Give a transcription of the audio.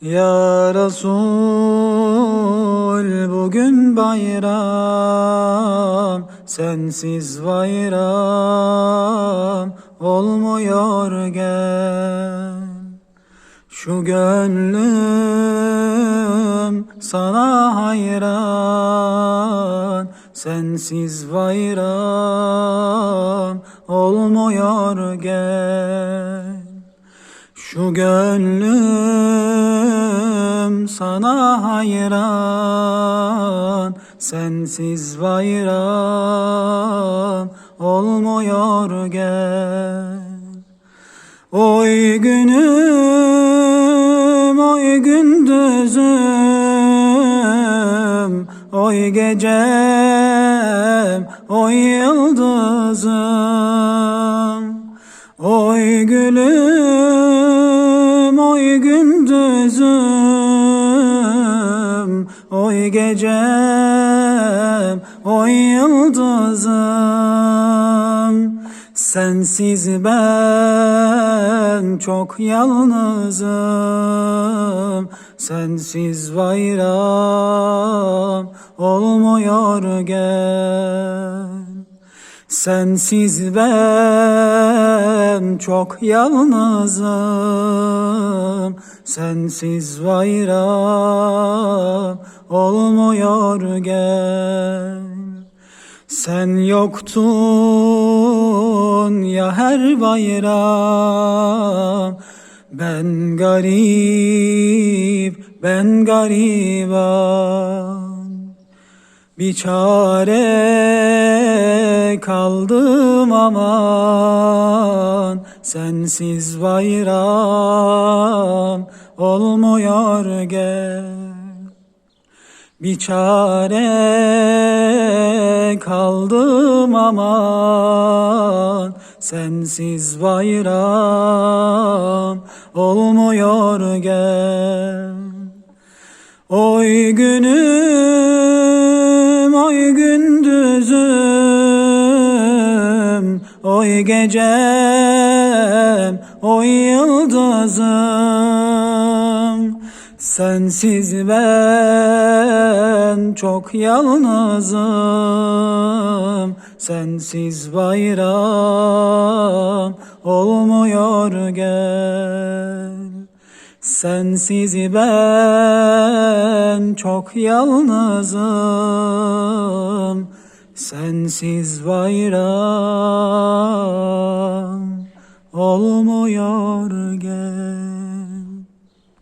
Ya Resul bugün bayram Sensiz bayram olmuyor gel. Şu gönlüm sana hayran Sensiz bayram olmuyor gel şu gönlüm sana hayran Sensiz bayram olmuyor gel. Oy günüm, oy gündüzüm Oy gecem, oy yıldızım. Oy gülüm, oy gecem, oy yıldızım. Sensiz ben çok yalnızım. Sensiz bayram olmuyor gel. Sensiz ben çok yalnızım. Sensiz bayram olmuyor gel. Sen yoktun ya her bayram. Ben garip, ben gariban. Bir çare kaldım aman Sensiz bayram olmuyor gel. Bir çare kaldım aman Sensiz bayram olmuyor gel. Oy günüm, oy gündüzüm, oy gecem, oy yıldızım. Sensiz ben çok yalnızım, sensiz bayram olmuyor gel. Sensiz ben çok yalnızım Sensiz bayram olmuyor